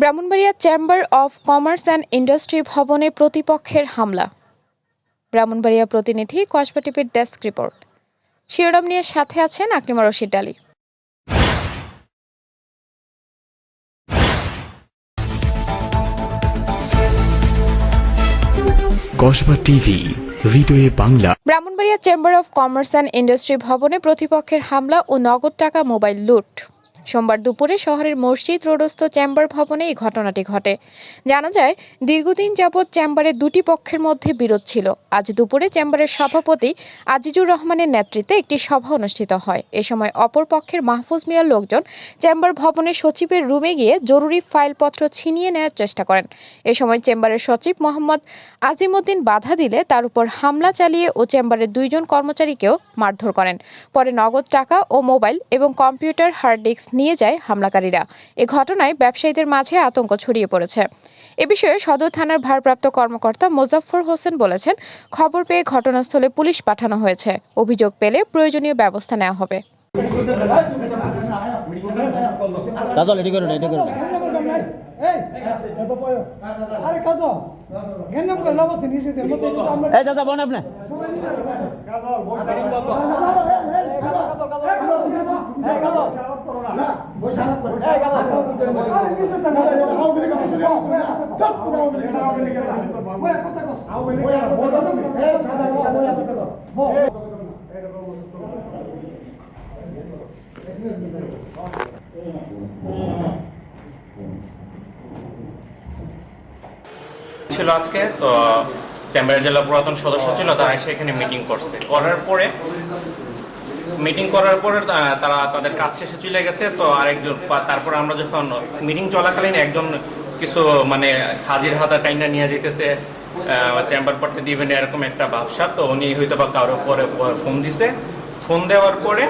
Brahmanbaria chamber of commerce and industry ভবনে প্রতিপক্ষের হামলা। ব্রাহ্মণবাড়িয়া প্রতিনিধি কসবা টিভির ডেস্ক রিপোর্ট। শিরোনাম নিয়ে সাথে আছেন আকলিমা রশিদ ডালি কসবা টিভি হৃদয়ে Bangla. Brahmanbaria chamber of commerce and industry ভবনে প্রতিপক্ষের হামলা ও নগদ টাকা মোবাইল লুট। সোমবার দুপুরে শহরের মসজিদ, রোডস্থ চেম্বার ভবনে এই ঘটনাটি ঘটে। জানা যায়, দীর্ঘদিন যাবৎ চেম্বারে দুটি পক্ষের মধ্যে বিরোধ ছিল। আজ দুপুরে চেম্বারের সভাপতি আজিজুর রহমানের নেতৃত্বে একটি সভা অনুষ্ঠিত হয়। এ সময় অপর পক্ষের মাহফুজ মিয়ার লোকজন চেম্বার ভবনের সচিবের রুমে গিয়ে জরুরি ফাইলপত্র ছিনিয়ে নেওয়ার চেষ্টা করেন। এ সময় চেম্বারের সচিব মোহাম্মদ আজিমুদ্দিন বাধা দিলে তার উপর হামলা চালিয়ে ও চেম্বারের দুইজন কর্মচারীকেও মারধর করেন। পরে নগদ টাকা ও মোবাইল এবং কম্পিউটার হার্ড ডিস্ক নিয়ে যায় হামলাকারীরা। এ ঘটনায় ব্যবসায়ীদের মাঝে আতঙ্ক ছড়িয়ে পড়েছে। এ বিষয়ে সদর থানার ভারপ্রাপ্ত কর্মকর্তা মোজাফফর হোসেন বলেছেন খবর পেয়ে ঘটনাস্থলে পুলিশ পাঠানো হয়েছে। অভিযোগ পেলে প্রয়োজনীয় ব্যবস্থা নেওয়া হবে। কাজল এটি করুন এটি করুন। আরে কাজ হেন করে লাভ আছে নিজে দেব আমরা এই দাদা বোন আপনি। ছিল আজকে তো চেম্বারের জেলা পুরাতন সদস্য ছিল তারা এসে এখানে মিটিং করছে। করার পরে মিটিং করার পরে তারা তাদের কাজ শেষে চলে গেছে। তো আরেকজন তারপর আমরা যখন মিটিং চলাকালীন একজন কিছু মানে হাজির হাতা টাইনা নিয়ে যেতেছে চেম্বার পড়তে দিবেন এরকম একটা ব্যবসা। তো উনি হয়তো বা কারোর পরে ফোন দিছে। ফোন দেওয়ার পরে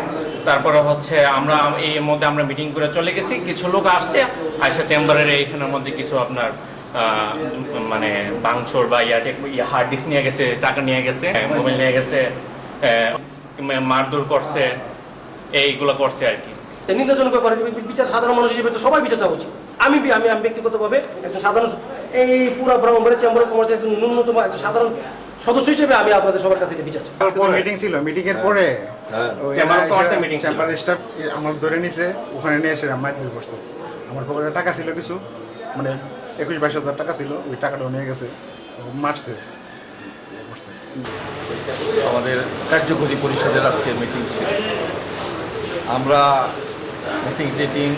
তারপরে হচ্ছে আমরা, এই মধ্যে আমরা মিটিং করে চলে গেছি। কিছু লোক আসছে আয়সা চেম্বারের এইখানের মধ্যে কিছু আপনার মানে বাংচোর বা ইয়াতে হার্ড ডিস্ক নিয়ে গেছে, টাকা নিয়ে গেছে মোবাইল নিয়ে গেছে মারধর করছে, এইগুলো করছে আর কি। নির্বাচন করে বিচার, সাধারণ মানুষ হিসেবে তো সবাই বিচার চাওয়া উচিত। আমি বি- আমি আমি ব্যক্তিগতভাবে একজন সাধারণ এই পুরো ব্রাহ্মণবাড়ি চেম্বার অফ কমার্সের একজন ন্যূনতম একজন সাধারণ সদস্য হিসেবে আমি আপনাদের সবার কাছে এটা বিচার মিটিং ছিল মিটিং এর পরে। Chamber of Commerce এর meeting ছিল। চেম্বার স্টাফ আমার ধরে নিছে ওখানে নিয়ে এসে আমার ডিল করছে। আমার পকেটে টাকা ছিল কিছু মানে একুশ বাইশ হাজার টাকা ছিল ওই টাকাটাও নিয়ে গেছে মারছে। আমাদের কার্যকরী পরিষদের আজকে মিটিং ছিল। আমরা মিটিং টিটিং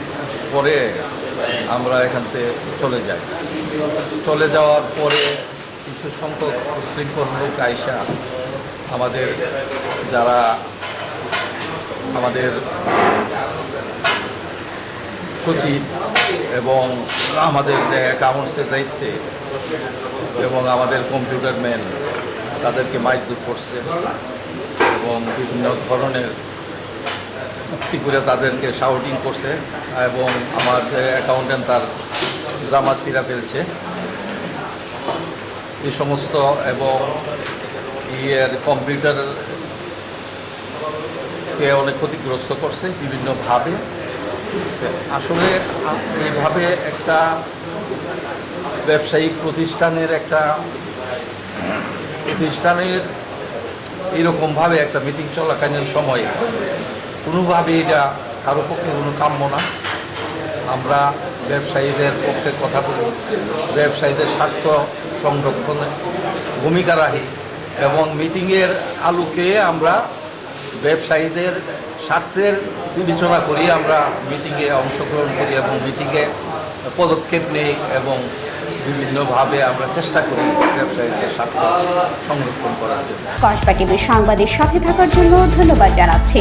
পরে আমরা এখান থেকে চলে যাই। চলে যাওয়ার পরে কিছু সংখ্যক শৃঙ্খল লোক আইসা আমাদের যারা আমাদের সচিব এবং আমাদের যে অ্যাকাউন্টসের দায়িত্বে এবং আমাদের কম্পিউটার ম্যান তাদেরকে মাইকদুর করছে এবং বিভিন্ন ধরনের করে তাদেরকে শাউটিং করছে এবং আমার অ্যাকাউন্টেন্ট তার জামা সিরা ফেলছে। এই সমস্ত এবং ইয়ের কম্পিউটার কে অনেক ক্ষতিগ্রস্ত করছে বিভিন্নভাবে। আসলে এইভাবে একটা ব্যবসায়িক প্রতিষ্ঠানের একটা প্রতিষ্ঠানের এইরকমভাবে একটা মিটিং চলাকালীন সময়ে কোনোভাবে এটা কারও পক্ষে কোনো কাম্য না। আমরা ব্যবসায়ীদের পক্ষে কথা বলি, ব্যবসায়ীদের স্বার্থ সংরক্ষণে ভূমিকা রাখি এবং মিটিংয়ের আলোকে আমরা ব্যবসায়ীদের স্বার্থের বিবেচনা করি, আমরা মিটিংয়ে অংশগ্রহণ করি এবং মিটিংয়ে পদক্ষেপ নেই এবং বিভিন্নভাবে আমরা চেষ্টা করি ব্যবসায়ীদের স্বার্থ সংরক্ষণ করার জন্য। কসবা টিভির সাংবাদিক সাথে থাকার জন্য ধন্যবাদ জানাচ্ছি।